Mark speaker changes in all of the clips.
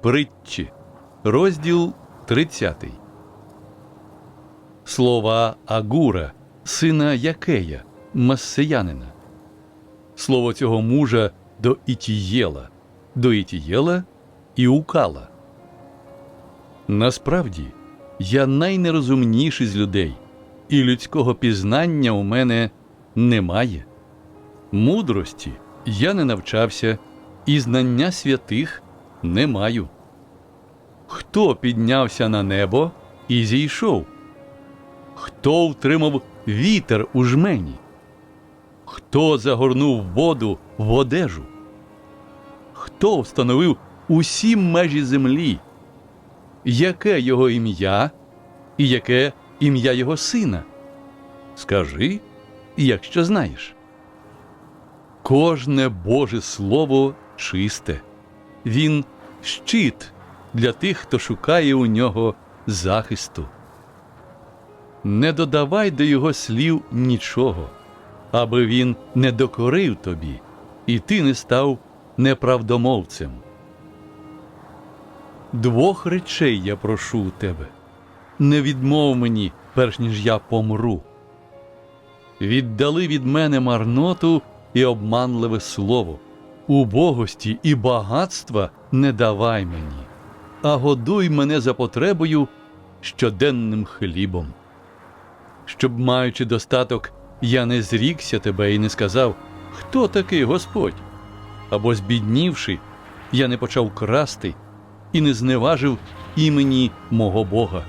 Speaker 1: Притчі, розділ 30. Слова Агура, сина Якея, Массеянина. Слово цього мужа до Ітієла, до Ітієла і Укала. Насправді, я найнерозумніший з людей, і людського пізнання у мене немає. Мудрості я не навчався, і знання святих не маю. Хто піднявся на небо і зійшов? Хто втримав вітер у жмені? Хто загорнув воду в одежу? Хто встановив усі межі землі? Яке його ім'я і яке ім'я його сина? Скажи, якщо знаєш. Кожне Боже Слово чисте, він щит для тих, хто шукає у нього захисту. Не додавай до його слів нічого, аби він не докорив тобі, і ти не став неправдомовцем. Двох речей я прошу у тебе не відмов мені, перш ніж я помру. Віддали від мене марноту і обманливе слово. Убогості і багатства не давай мені, а годуй мене за потребою щоденним хлібом. Щоб, маючи достаток, я не зрікся тебе і не сказав, хто такий Господь, або збіднівши, я не почав красти і не зневажив імені мого Бога.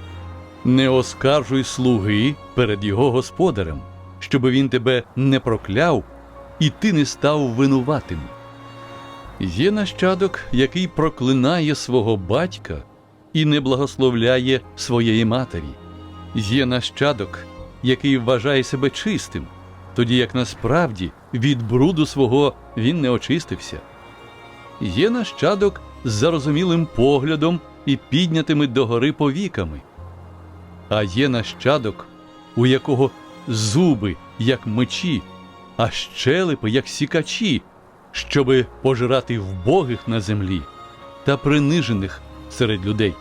Speaker 1: Не оскаржуй слуги перед його господарем, щоби він тебе не прокляв, і ти не став винуватим. Є нащадок, який проклинає свого батька і не благословляє своєї матері. Є нащадок, який вважає себе чистим, тоді як насправді від бруду свого він не очистився. Є нащадок з зарозумілим поглядом і піднятими догори повіками. А є нащадок, у якого зуби, як мечі, а щелепи, як сікачі, щоби пожирати вбогих на землі та принижених серед людей.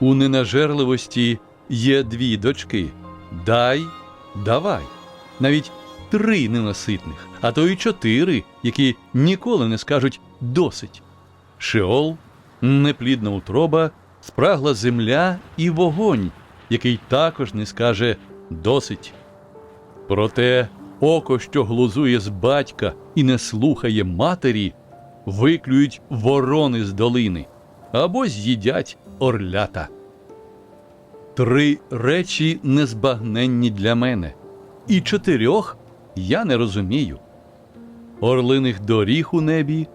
Speaker 1: У ненажерливості є дві дочки дай, давай, навіть три ненаситних, а то й чотири, які ніколи не скажуть досить. Шеол, неплідна утроба, спрагла земля і вогонь, який також не скаже досить. Проте око, що глузує з батька і не слухає матері, виклюють ворони з долини або з'їдять орлята. Три речі незбагненні для мене, і чотирьох я не розумію. Орлиних доріг у небі,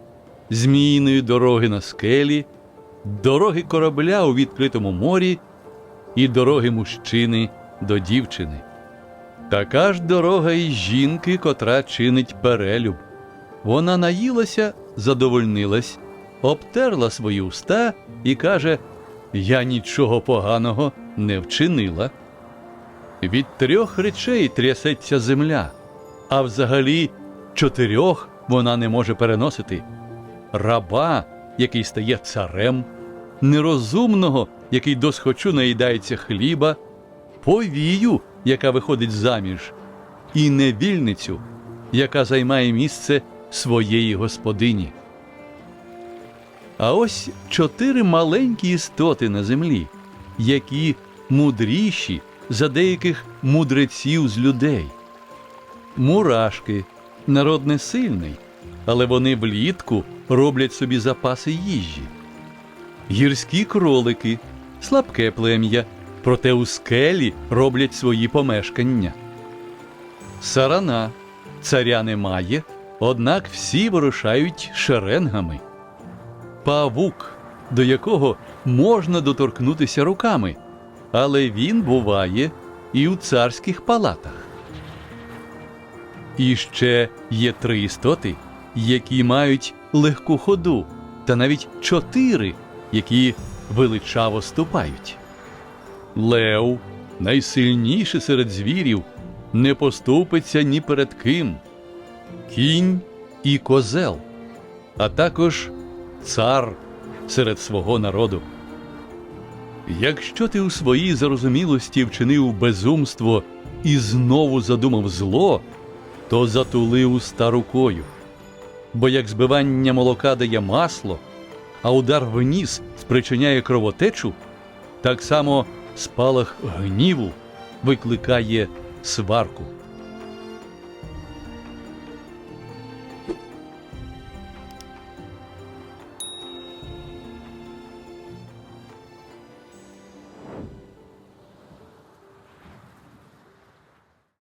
Speaker 1: зміїної дороги на скелі, дороги корабля у відкритому морі і дороги мужчини до дівчини. Така ж дорога і жінки, котра чинить перелюб. Вона наїлася, задовольнилась, обтерла свої уста і каже: Я нічого поганого не вчинила. Від трьох речей трясеться земля, а взагалі чотирьох вона не може переносити раба, який стає царем, нерозумного, який досхочу наїдається хліба, повію, яка виходить заміж, і невільницю, яка займає місце своєї господині. А ось чотири маленькі істоти на землі, які мудріші за деяких мудреців з людей. Мурашки народ не сильний, але вони влітку роблять собі запаси їжі. Гірські кролики, слабке плем'я, проте у скелі роблять свої помешкання. Сарана царя немає, однак всі вирушають шеренгами. Павук, до якого можна доторкнутися руками, але він буває і у царських палатах. І ще є три істоти, які мають легку ходу, та навіть чотири, які величаво ступають. Лев, найсильніший серед звірів, не поступиться ні перед ким. Кінь і козел, а також цар, серед свого народу. Якщо ти у своїй зарозумілості вчинив безумство і знову задумав зло, то затули уста рукою. Бо як збивання молока дає масло, а удар в ніс спричиняє кровотечу, так само спалах гніву викликає сварку.